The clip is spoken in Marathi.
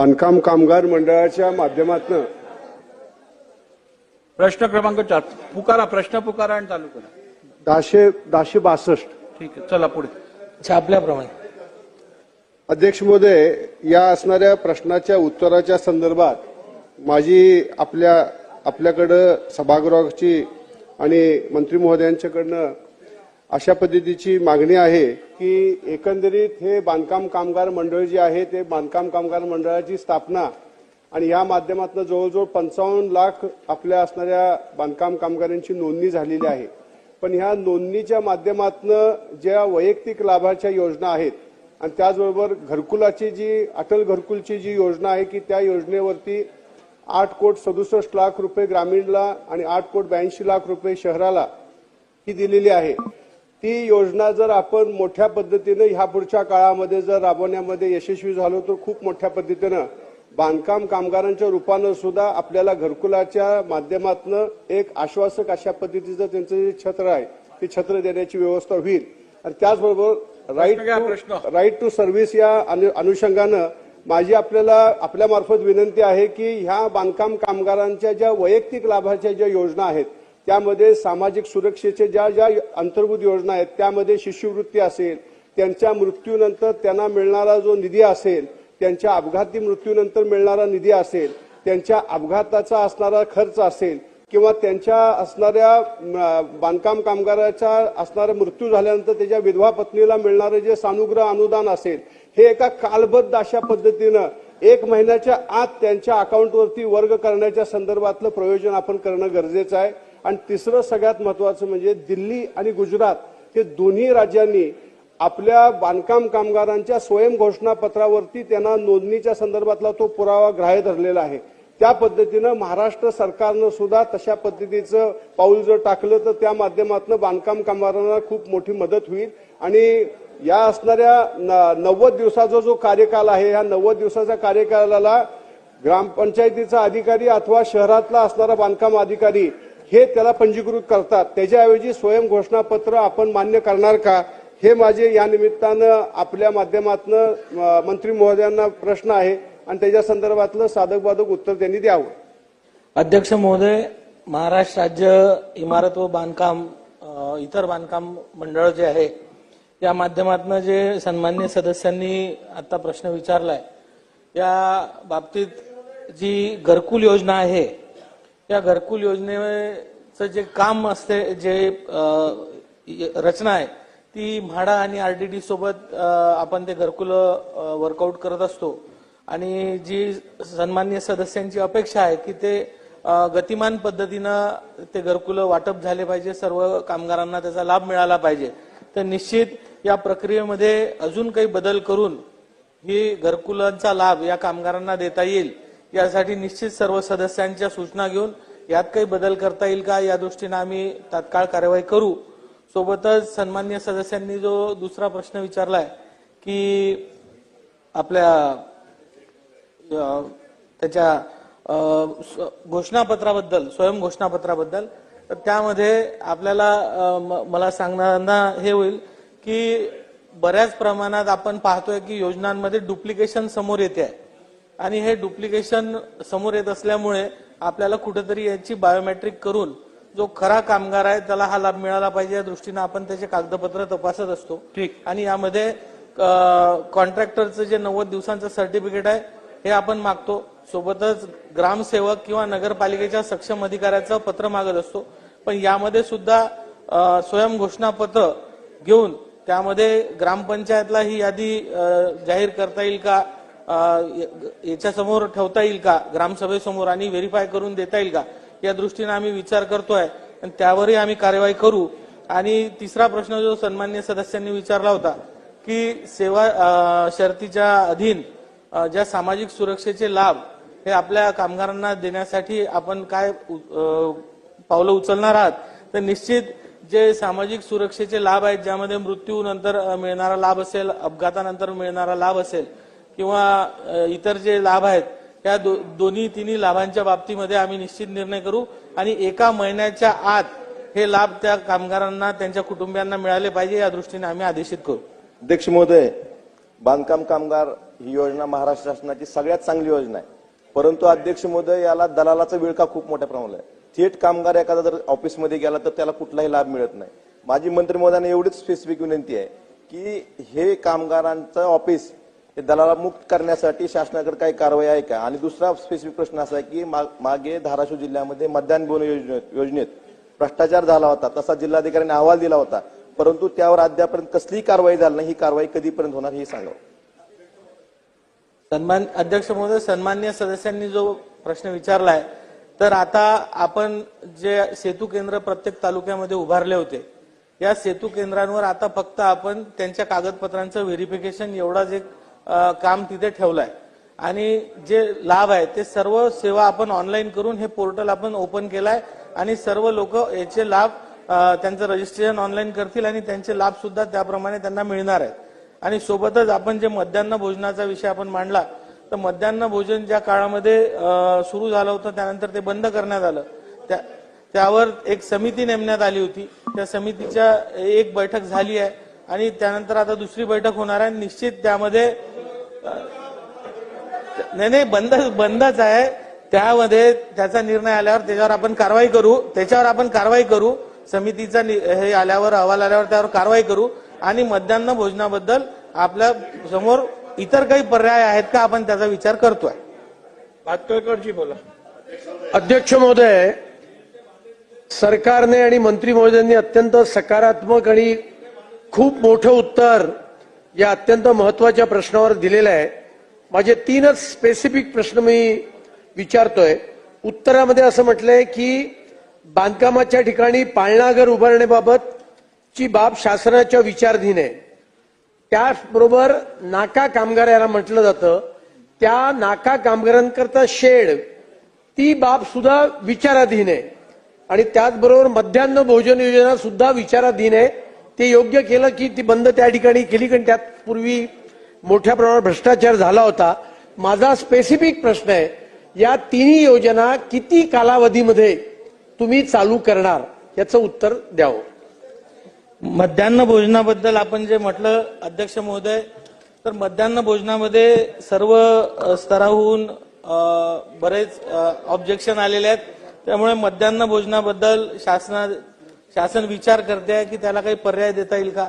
बांधकाम कामगार मंडळाच्या माध्यमातून. प्रश्न क्रमांक चार. पुकारा प्रश्न पुकारा आणि चालू करा. दहाशे दहाशे बासष्ट. ठीक आहे चला पुढे. छापल्याप्रमाणे अध्यक्ष महोदय या असणाऱ्या प्रश्नाच्या उत्तराच्या संदर्भात माझी आपल्या आपल्याकडं सभागृहाची आणि मंत्री महोदयांच्याकडनं अशा पद्धतीची मागणी आहे की एकंदरीत हे बांधकाम कामगार मंडळ जे आहे ते बांधकाम कामगार मंडळाची स्थापना आणि या माध्यमातून जवळजवळ पंचावन्न लाख आपल्या असणाऱ्या बांधकाम कामगारांची नोंदणी झालेली आहे. पण ह्या नोंदणीच्या माध्यमातून ज्या वैयक्तिक लाभाच्या योजना आहेत आणि त्याचबरोबर घरकुलाची जी अटल घरकुलची जी योजना आहे की त्या योजनेवरती आठ कोट सदुसष्ट लाख रुपये ग्रामीणला आणि आठ कोट ब्याऐंशी लाख रुपये शहराला ही दिलेली आहे. ती योजना जर आपण मोठ्या पद्धतीनं ह्या पुढच्या काळामध्ये जर राबवण्यामध्ये यशस्वी झालो तर खूप मोठ्या पद्धतीनं बांधकाम कामगारांच्या रूपानं सुद्धा आपल्याला घरकुलाच्या माध्यमातून एक आश्वासक अशा पद्धतीचं त्यांचं जे छत्र आहे ते छत्र देण्याची व्यवस्था होईल आणि त्याचबरोबर राईट. राईट टू सर्व्हिस या अनु- अनुषंगानं माझी आपल्याला आपल्या मार्फत विनंती आहे की ह्या बांधकाम कामगारांच्या ज्या वैयक्तिक लाभाच्या ज्या योजना आहेत त्यामध्ये सामाजिक सुरक्षेचे ज्या ज्या अंतर्भूत योजना आहेत त्यामध्ये शिष्यवृत्ती असेल त्यांच्या मृत्यूनंतर त्यांना मिळणारा जो निधी असेल त्यांच्या अपघाती मृत्यूनंतर मिळणारा निधी असेल त्यांच्या अपघाताचा असणारा खर्च असेल किंवा त्यांच्या असणाऱ्या बांधकाम कामगाराचा असणारा मृत्यू झाल्यानंतर त्याच्या विधवा पत्नीला मिळणारं जे सानुग्रह अनुदान असेल हे एका कालबद्ध अशा पद्धतीनं एक महिन्याच्या आत त्यांच्या अकाउंटवरती वर्ग करण्याच्या संदर्भातलं प्रयोजन आपण करणं गरजेचं आहे. आणि तिसरं सगळ्यात महत्वाचं म्हणजे दिल्ली आणि गुजरात हे दोन्ही राज्यांनी आपल्या बांधकाम कामगारांच्या स्वयं घोषणापत्रावरती त्यांना नोंदणीच्या संदर्भातला तो पुरावा ग्राह्य धरलेला आहे. त्या पद्धतीनं महाराष्ट्र सरकारनं सुद्धा तशा पद्धतीचं पाऊल जर टाकलं तर त्या माध्यमातून बांधकाम कामगारांना खूप मोठी मदत होईल. आणि या असणाऱ्या न- नव्वद दिवसाचा जो कार्यकाल आहे या नव्वद दिवसाच्या कार्यकालाला ग्रामपंचायतीचा अधिकारी अथवा शहरातला असणारा बांधकाम अधिकारी हे त्याला पंजीकृत करतात. त्याच्याऐवजी स्वयं घोषणापत्र आपण मान्य करणार का? हे माझे या निमित्तानं आपल्या माध्यमातून मंत्री महोदयांना प्रश्न आहे आणि त्याच्या संदर्भातलं साधक बाधक उत्तर त्यांनी द्यावं. अध्यक्ष महोदय महाराष्ट्र राज्य इमारत व बांधकाम इतर बांधकाम मंडळ जे आहे या माध्यमातून जे सन्मान्य सदस्यांनी आता प्रश्न विचारलाय या बाबतीत जी घरकुल योजना आहे या घरकुल योजनेचं जे काम असते जे रचना आहे ती म्हाडा आणि आरडीडी सोबत आपण ते घरकुल वर्कआउट करत असतो. आणि जी सन्मान्य सदस्यांची अपेक्षा आहे की ते गतिमान पद्धतीनं ते घरकुल वाटप झाले पाहिजे सर्व कामगारांना त्याचा लाभ मिळाला पाहिजे. तर निश्चित या प्रक्रियेमध्ये अजून काही बदल करून ही घरकुलांचा लाभ या कामगारांना देता येईल. यासाठी निश्चित सर्व सदस्यांच्या सूचना घेऊन यात काही बदल करता येईल का? या दृष्टीने आम्ही तात्काळ कार्यवाही करू. सोबतच सन्मान्य सदस्यांनी जो दुसरा प्रश्न विचारलाय की आपल्या त्याच्या घोषणापत्राबद्दल स्वयं घोषणापत्राबद्दल तर त्यामध्ये आपल्याला म- मला सांगण्याना हे होईल की बऱ्याच प्रमाणात आपण पाहतोय की योजनांमध्ये डुप्लिकेशन समोर येते आहे. आणि हे डुप्लिकेशन समोर येत असल्यामुळे आपल्याला कुठेतरी याची बायोमेट्रिक करून जो खरा कामगार आहे त्याला हा लाभ मिळाला पाहिजे या दृष्टीने आपण त्याचे कागदपत्र तपासत असतो. ठीक. आणि यामध्ये कॉन्ट्रॅक्टरचं जे नव्वद दिवसांचं सर्टिफिकेट आहे हे आपण मागतो. सोबतच ग्रामसेवक किंवा नगरपालिकेच्या सक्षम अधिकाऱ्याचं पत्र मागत असतो. पण यामध्ये सुद्धा स्वयं घोषणापत्र घेऊन त्यामध्ये ग्रामपंचायतला ही यादी जाहीर करता येईल का? याच्यासमोर ठेवता येईल का? ग्रामसभेसमोर आणि व्हेरीफाय करून देता येईल का? या दृष्टीने आम्ही विचार करतोय आणि त्यावरही आम्ही कार्यवाही करू. आणि तिसरा प्रश्न जो सन्मान्य सदस्यांनी विचारला होता की सेवा शर्तीच्या अधीन ज्या सामाजिक सुरक्षेचे लाभ हे आपल्या कामगारांना देण्यासाठी आपण काय उ- पावलं उचलणार आहात? तर निश्चित जे सामाजिक सुरक्षेचे लाभ आहेत ज्यामध्ये मृत्यूनंतर मिळणारा लाभ असेल अपघातानंतर मिळणारा लाभ असेल किंवा इतर जे लाभ आहेत या दो, दोन्ही तिन्ही लाभांच्या बाबतीमध्ये आम्ही निश्चित निर्णय करू आणि एका महिन्याच्या आत हे लाभ त्या कामगारांना त्यांच्या कुटुंबियांना मिळाले पाहिजे या दृष्टीने आम्ही आदेशित करू. अध्यक्ष महोदय बांधकाम कामगार ही योजना महाराष्ट्र शासनाची सगळ्यात चांगली योजना आहे. परंतु अध्यक्ष महोदय याला दलालाचा विळखा खूप मोठ्या प्रमाणात आहे. थेट कामगार एखादा जर ऑफिसमध्ये गेला तर त्याला कुठलाही लाभ मिळत नाही. माझी मंत्री महोदयांना एवढीच स्पेसिफिक विनंती आहे की हे कामगारांचं ऑफिस हे दलाला मुक्त करण्यासाठी शासनाकडे काही कारवाई आहे का? आणि दुसरा स्पेसिफिक प्रश्न असा आहे की मा- मागे धाराशिव जिल्ह्यामध्ये मध्यान्ह बोन योजनेत योजनेत भ्रष्टाचार झाला होता तसा जिल्हाधिकाऱ्यांनी अहवाल दिला होता. परंतु त्यावर अद्यापर्यंत कसलीही कारवाई झाली नाही. ही कारवाई कधीपर्यंत होणार हे सांगा. सन्मान अध्यक्ष महोदय सन्मान्य सदस्यांनी जो प्रश्न विचारलाय तर आता आपण जे सेतू केंद्र प्रत्येक तालुक्यामध्ये उभारले होते या सेतू केंद्रांवर आता फक्त आपण त्यांच्या कागदपत्रांचं व्हेरिफिकेशन एवढाच एक काम तिथे ठेवलंय. आणि जे लाभ आहे ते सर्व सेवा आपण ऑनलाईन करून हे पोर्टल आपण ओपन केलाय आणि सर्व लोक याचे लाभ त्यांचं रजिस्ट्रेशन ऑनलाईन करतील आणि त्यांचे लाभ सुद्धा त्याप्रमाणे त्यांना मिळणार आहेत. आणि सोबतच आपण जे मध्यान्ह भोजनाचा विषय आपण मांडला तर मध्यान्ह भोजन ज्या काळामध्ये सुरू झालं होतं त्यानंतर ते बंद करण्यात आलं. त्या त्यावर एक समिती नेमण्यात आली होती. त्या समितीच्या एक बैठक झाली आहे आणि त्यानंतर आता दुसरी बैठक होणार आहे. निश्चित त्यामध्ये नाही नाही बंद बंदच आहे. त्यामध्ये त्याचा निर्णय आल्यावर त्याच्यावर आपण कारवाई करू. त्याच्यावर आपण कारवाई करू. समितीचा नि- हे आल्यावर अहवाल आल्यावर त्यावर कारवाई करू. आणि मध्यान्ह भोजनाबद्दल आपल्यासमोर इतर काही पर्याय आहेत का आपण त्याचा विचार करतोय? पातळकरजी बोला. अध्यक्ष महोदय सरकारने आणि मंत्री महोदयांनी अत्यंत सकारात्मक आणि खूप मोठं उत्तर या अत्यंत महत्त्वाच्या प्रश्नावर दिलेलं आहे. माझे तीनच स्पेसिफिक प्रश्न मी विचारतोय. उत्तरामध्ये असं म्हटलंय की बांधकामाच्या ठिकाणी पाळणाघर उभारण्याबाबत ची बाब शासनाच्या विचारधीन आहे. त्याचबरोबर नाका कामगार याला म्हटलं जातं. त्या नाका कामगारांकरता शेड ती बाब सुद्धा विचाराधीन आहे. आणि त्याचबरोबर मध्यान्ह भोजन योजना सुद्धा विचाराधीन आहे. ते योग्य केलं की ती बंद त्या ठिकाणी केली कारण त्यात पूर्वी मोठ्या प्रमाणात भ्रष्टाचार झाला होता. माझा स्पेसिफिक प्रश्न आहे या तिन्ही योजना किती कालावधीमध्ये तुम्ही चालू करणार? याचं उत्तर द्यावं. मध्यान्ह भोजनाबद्दल आपण जे म्हटलं अध्यक्ष महोदय तर मध्यान्ह भोजनामध्ये सर्व स्तराहून बरेच ऑब्जेक्शन आलेले आहेत. त्यामुळे मध्यान्ह भोजनाबद्दल शासना शासन विचार करते आहे की त्याला काही पर्याय देता येईल का?